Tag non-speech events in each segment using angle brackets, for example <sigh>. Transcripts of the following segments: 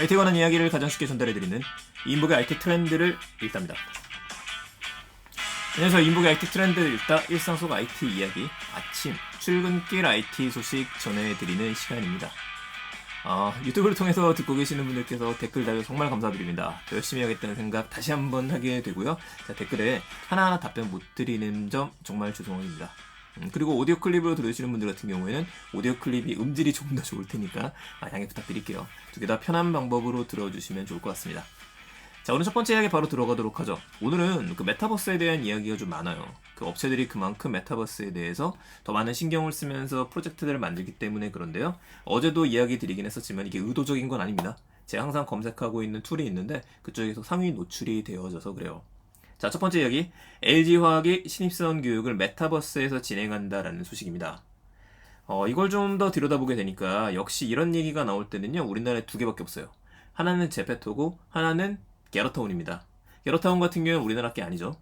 IT에 관한 이야기를 가장 쉽게 전달해드리는 인복의 IT 트렌드를 읽답니다. 안녕하세요. 인복의 IT 트렌드 읽다 일상 속 IT 이야기 아침 출근길 IT 소식 전해드리는 시간입니다. 아, 유튜브를 통해서 듣고 계시는 분들께서 댓글 달려 정말 감사드립니다. 더 열심히 하겠다는 생각 다시 한번 하게 되고요. 자, 댓글에 하나하나 답변 못 드리는 점 정말 죄송합니다. 음, 그리고 오디오 클립으로 들으시는 분들 같은 경우에는 오디오 클립이 음질이 조금 더 좋을 테니까 아, 양해 부탁드릴게요. 두 개 다 편한 방법으로 들어주시면 좋을 것 같습니다. 자, 오늘 첫 번째 이야기 바로 들어가도록 하죠. 오늘은 그 메타버스에 대한 이야기가 좀 많아요. 그 업체들이 그만큼 메타버스에 대해서 더 많은 신경을 쓰면서 프로젝트들을 만들기 때문에 그런데요. 어제도 이야기 드리긴 했었지만 이게 의도적인 건 아닙니다. 제가 항상 검색하고 있는 툴이 있는데 그쪽에서 상위 노출이 되어져서 그래요. 자, 첫 번째 이야기. LG화학이 신입사원 교육을 메타버스에서 진행한다라는 소식입니다. 어, 이걸 좀 더 들여다보게 되니까 역시 이런 얘기가 나올 때는요, 우리나라에 두 개밖에 없어요. 하나는 제페토고, 하나는 게러타운입니다. 게러타운 같은 경우는 우리나라 게 아니죠.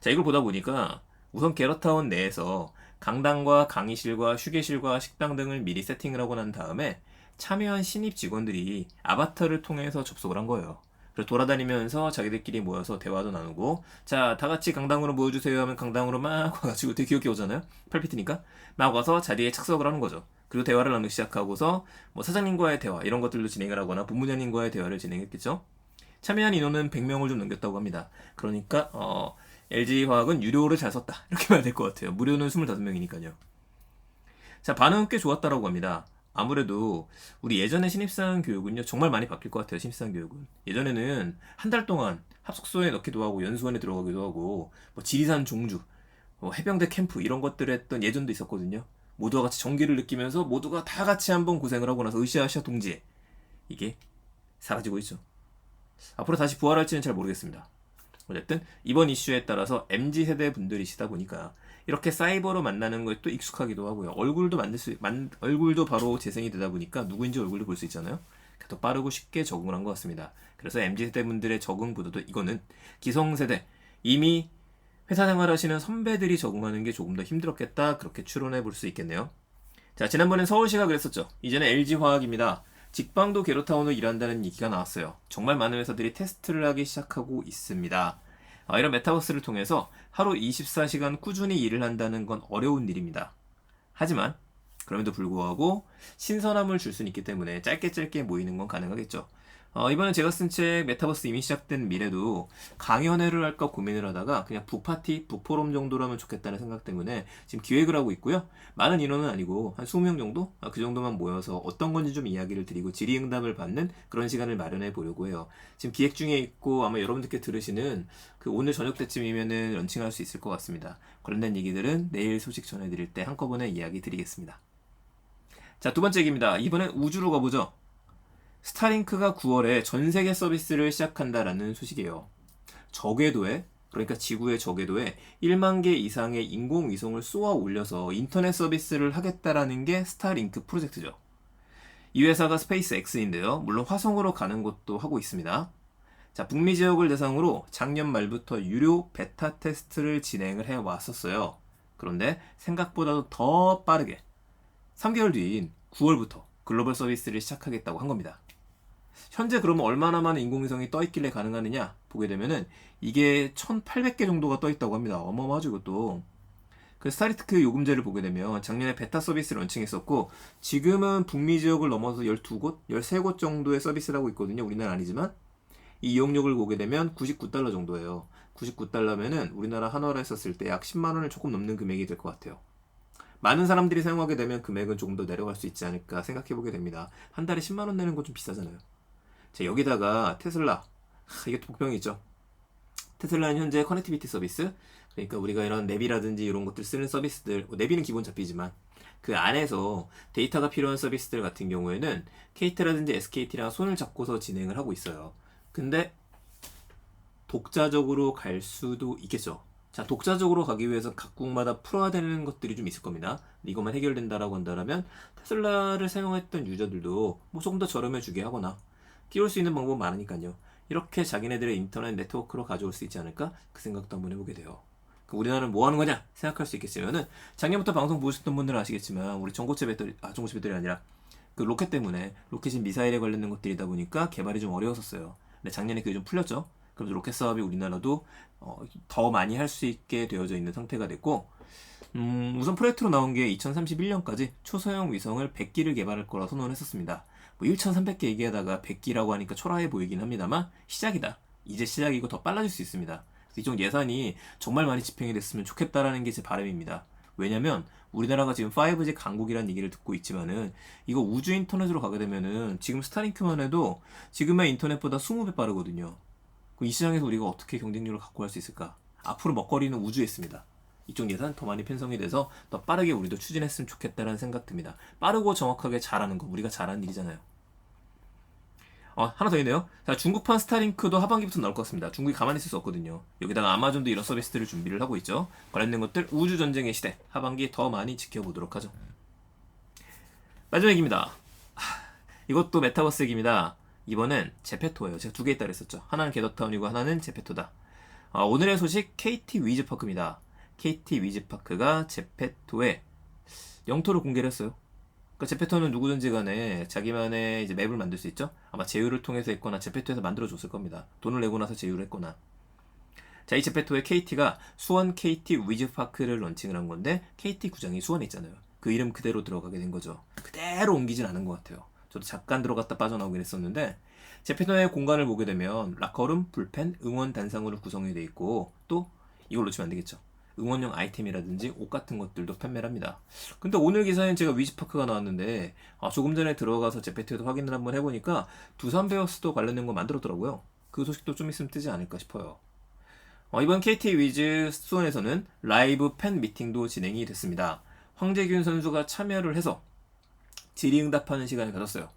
자, 이걸 보다 보니까 우선 게러타운 내에서 강당과 강의실과 휴게실과 식당 등을 미리 세팅을 하고 난 다음에 참여한 신입 직원들이 아바타를 통해서 접속을 한 거예요. 그래서 돌아다니면서 자기들끼리 모여서 대화도 나누고 자 다 같이 강당으로 모여주세요 하면 강당으로 막 <laughs> 와가지고 되게 귀엽게 오잖아요. 8피트니까. 막 와서 자리에 착석을 하는 거죠. 그리고 대화를 나누기 시작하고서 뭐 사장님과의 대화 이런 것들도 진행을 하거나 본부장님과의 대화를 진행했겠죠. 참여한 인원은 100명을 좀 넘겼다고 합니다. 그러니까 어, LG화학은 유료를 잘 썼다. 이렇게 <laughs> 말해야 될것 같아요. 무료는 25명이니까요. 자 반응은 꽤 좋았다라고 합니다 아무래도 우리 예전에 신입사원 교육은요 정말 많이 바뀔 것 같아요 신입사원 교육은. 예전에는 한 달 동안 합숙소에 넣기도 하고 연수원에 들어가기도 하고 뭐 지리산 종주 뭐 해병대 캠프 이런 것들을 했던 예전도 있었거든요. 모두와 같이 정기를 느끼면서 모두가 다 같이 한번 고생을 하고 나서 으쌰으쌰 동지에 이게 사라지고 있죠. 앞으로 다시 부활할지는 잘 모르겠습니다 어쨌든 이번 이슈에 따라서 MZ 세대 분들이시다 보니까 이렇게 사이버로 만나는 것도 익숙하기도 하고요. 얼굴도 만들 수, 만, 얼굴도 바로 재생이 되다 보니까 누구인지 얼굴도 볼 수 있잖아요. 더 빠르고 쉽게 적응을 한 것 같습니다. 그래서 MZ 세대 분들의 적응보다도 이거는 기성 세대 이미 회사 생활하시는 선배들이 적응하는 게 조금 더 힘들었겠다 그렇게 추론해 볼 수 있겠네요. 자 지난번엔 서울시가 그랬었죠. 이제는 LG화학입니다. 직방도 게로타운으로 일한다는 얘기가 나왔어요. 정말 많은 회사들이 테스트를 하기 시작하고 있습니다. 아, 이런 메타버스를 통해서 하루 24시간 꾸준히 일을 한다는 건 어려운 일입니다. 하지만 그럼에도 불구하고 신선함을 줄 수는 있기 때문에 짧게 짧게 모이는 건 가능하겠죠. 어, 이번에 제가 쓴 책 메타버스 이미 시작된 미래도 강연회를 할까 고민을 하다가 그냥 북파티, 북포럼 정도라면 좋겠다는 생각 때문에 지금 기획을 하고 있고요. 많은 인원은 아니고 한 20명 정도? 아, 그 정도만 모여서 어떤 건지 좀 이야기를 드리고 질의응답을 받는 그런 시간을 마련해 보려고 해요. 지금 기획 중에 있고 아마 여러분들께 들으시는 그 오늘 저녁 때쯤이면은 런칭할 수 있을 것 같습니다. 관련된 얘기들은 내일 소식 전해드릴 때 한꺼번에 이야기 드리겠습니다. 자, 두 번째 얘기입니다. 이번엔 우주로 가보죠. 스타링크가 9월에 전 세계 서비스를 시작한다라는 소식이에요. 저궤도에 그러니까 지구의 저궤도에 1만 개 이상의 인공위성을 쏘아 올려서 인터넷 서비스를 하겠다라는 게 스타링크 프로젝트죠. 이 회사가 스페이스 X인데요. 물론 화성으로 가는 것도 하고 있습니다. 자, 북미 지역을 대상으로 작년 말부터 유료 베타 테스트를 진행을 해 왔었어요. 그런데 생각보다도 더 빠르게 3개월 뒤인 9월부터 글로벌 서비스를 시작하겠다고 한 겁니다. 현재 그러면 얼마나 많은 인공위성이 떠 있길래 가능하느냐 보게 되면은 이게 1800개 정도가 떠 있다고 합니다. 어마어마하죠 이것도. 그 스타리트크 요금제를 보게 되면 작년에 베타 서비스 런칭했었고 지금은 북미 지역을 넘어서 12곳, 13곳 정도의 서비스를 하고 있거든요. 우리나라 아니지만 이 이용료를 보게 되면 99달러 정도예요. 99달러면은 우리나라 한화로 했었을 때 약 10만 원을 조금 넘는 금액이 될 것 같아요. 많은 사람들이 사용하게 되면 금액은 조금 더 내려갈 수 있지 않을까 생각해 보게 됩니다. 한 달에 10만 원 내는 거좀 비싸잖아요. 자, 여기다가 테슬라. 하, 이게 복병이죠. 테슬라는 현재 커넥티비티 서비스. 그러니까 우리가 이런 내비라든지 이런 것들 쓰는 서비스들, 뭐 내비는 기본 잡히지만 그 안에서 데이터가 필요한 서비스들 같은 경우에는 KT라든지 SKT랑 손을 잡고서 진행을 하고 있어요. 근데 독자적으로 갈 수도 있겠죠. 자, 독자적으로 가기 위해서 각국마다 풀어야 되는 것들이 좀 있을 겁니다. 이것만 해결된다라고 한다면 테슬라를 사용했던 유저들도 뭐 조금 더 저렴해 주게 하거나 띄울 수 있는 방법 많으니까요. 이렇게 자기네들의 인터넷 네트워크로 가져올 수 있지 않을까? 그 생각도 한번 해보게 돼요. 우리나라는 뭐 하는 거냐? 생각할 수 있겠지만은 작년부터 방송 보셨던 분들은 아시겠지만 우리 전고체 배터리, 아 전고체 배터리 아니라 그 로켓 때문에 로켓이 미사일에 관련된 것들이다 보니까 개발이 좀 어려웠었어요. 근데 작년에 그게 좀 풀렸죠. 그래서 로켓 사업이 우리나라도 어, 더 많이 할 수 있게 되어져 있는 상태가 됐고 음, 우선 프로젝트로 나온 게 2031년까지 초소형 위성을 100기를 개발할 거라 선언했었습니다. 뭐 1,300개 얘기하다가 100기라고 하니까 초라해 보이긴 합니다만 시작이다. 이제 시작이고 더 빨라질 수 있습니다. 이쪽 예산이 정말 많이 집행이 됐으면 좋겠다라는 게 제 바람입니다. 왜냐면 우리나라가 지금 5G 강국이라는 얘기를 듣고 있지만은 이거 우주 인터넷으로 가게 되면은 지금 스타링크만 해도 지금의 인터넷보다 20배 빠르거든요. 이 시장에서 우리가 어떻게 경쟁력을 갖고 갈 수 있을까? 앞으로 먹거리는 우주에 있습니다. 이쪽 예산 더 많이 편성이 돼서 더 빠르게 우리도 추진했으면 좋겠다라는 생각 듭니다. 빠르고 정확하게 잘하는 거 우리가 잘하는 일이잖아요. 어, 하나 더 있네요. 자, 중국판 스타링크도 하반기부터 나올 것 같습니다. 중국이 가만히 있을 수 없거든요. 여기다가 아마존도 이런 서비스들을 준비를 하고 있죠. 관련된 것들 우주 전쟁의 시대 하반기 더 많이 지켜보도록 하죠. 마지막 얘기입니다. 하, 이것도 메타버스 얘기입니다. 이번엔 제페토예요. 제가 두 개 있다 그랬었죠. 하나는 게더타운이고 하나는 제페토다. 아, 오늘의 소식 KT 위즈파크입니다. KT 위즈파크가 제페토에 영토를 공개를 했어요. 그러니까 제페토는 누구든지 간에 자기만의 이제 맵을 만들 수 있죠. 아마 제휴를 통해서 했거나 제페토에서 만들어 줬을 겁니다. 돈을 내고 나서 제휴를 했거나. 자, 이 제페토의 KT가 수원 KT 위즈파크를 런칭을 한 건데 KT 구장이 수원에 있잖아요. 그 이름 그대로 들어가게 된 거죠. 그대로 옮기진 않은 것 같아요. 저도 잠깐 들어갔다 빠져나오긴 했었는데 제페토의 공간을 보게 되면 라커룸, 불펜, 응원 단상으로 구성이 돼 있고 또 이걸 놓치면 안 되겠죠. 응원용 아이템이라든지 옷 같은 것들도 판매를 합니다. 근데 오늘 기사엔 제가 위즈파크가 나왔는데 아, 조금 전에 들어가서 제페토에도 확인을 한번 해보니까 두산 베어스도 관련된 거 만들었더라고요. 그 소식도 좀 있으면 뜨지 않을까 싶어요. 어, 이번 KT 위즈 수원에서는 라이브 팬 미팅도 진행이 됐습니다. 황재균 선수가 참여를 해서 질의응답하는 시간을 가졌어요.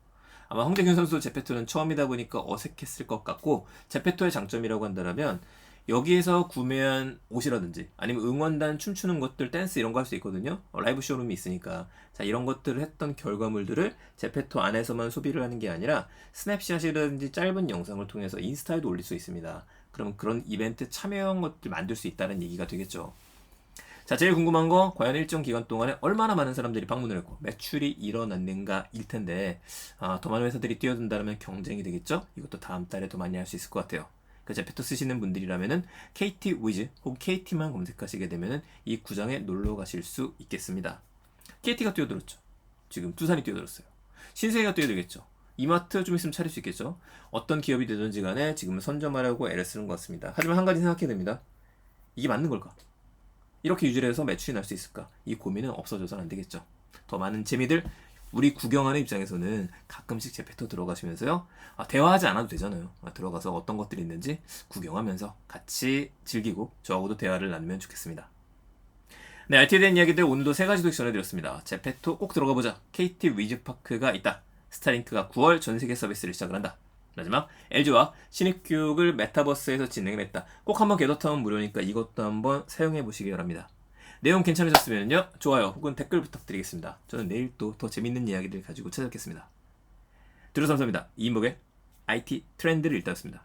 아마 황재균 선수 제페토는 처음이다 보니까 어색했을 것 같고 제페토의 장점이라고 한다면 여기에서 구매한 옷이라든지 아니면 응원단 춤추는 것들 댄스 이런 거 할 수 있거든요. 어, 라이브 쇼룸이 있으니까. 자 이런 것들을 했던 결과물들을 제페토 안에서만 소비를 하는 게 아니라 스냅샷이라든지 짧은 영상을 통해서 인스타에도 올릴 수 있습니다. 그러면 그런 이벤트 참여한 것들 만들 수 있다는 얘기가 되겠죠 자, 제일 궁금한 거 과연 일정 기간 동안에 얼마나 많은 사람들이 방문을 했고 매출이 일어났는가 일 텐데 아, 더 많은 회사들이 뛰어든다면 경쟁이 되겠죠? 이것도 다음 달에 더 많이 할 수 있을 것 같아요. 그 제페토 쓰시는 분들이라면은 KT 위즈 혹은 KT만 검색하시게 되면은 이 구장에 놀러 가실 수 있겠습니다. KT가 뛰어들었죠. 지금 두산이 뛰어들었어요. 신세계가 뛰어들겠죠. 이마트 좀 있으면 차릴 수 있겠죠. 어떤 기업이 되든지 간에 지금은 선점하려고 애를 쓰는 것 같습니다. 하지만 한 가지 생각해야 됩니다. 이게 맞는 걸까? 이렇게 유지를 해서 매출이 날 수 있을까? 이 고민은 없어져서는 안 되겠죠. 더 많은 재미들 우리 구경하는 입장에서는 가끔씩 제페토 들어가시면서요. 아, 대화하지 않아도 되잖아요. 아, 들어가서 어떤 것들이 있는지 구경하면서 같이 즐기고 저하고도 대화를 나누면 좋겠습니다. 네, RT에 대한 이야기들 오늘도 세 가지 소식 전해드렸습니다. 제페토 꼭 들어가 보자. KT 위즈파크가 있다. 스타링크가 9월 전 세계 서비스를 시작을 한다. 마지막 LG와 신입 교육을 메타버스에서 진행을 했다. 꼭 한번 게더타운 무료니까 이것도 한번 사용해 보시기 바랍니다. 내용 괜찮으셨으면요 좋아요 혹은 댓글 부탁드리겠습니다. 저는 내일 또 더 재밌는 이야기를 가지고 찾아뵙겠습니다. 들어서 감사합니다. 이인복의 IT 트렌드를 읽다였습니다.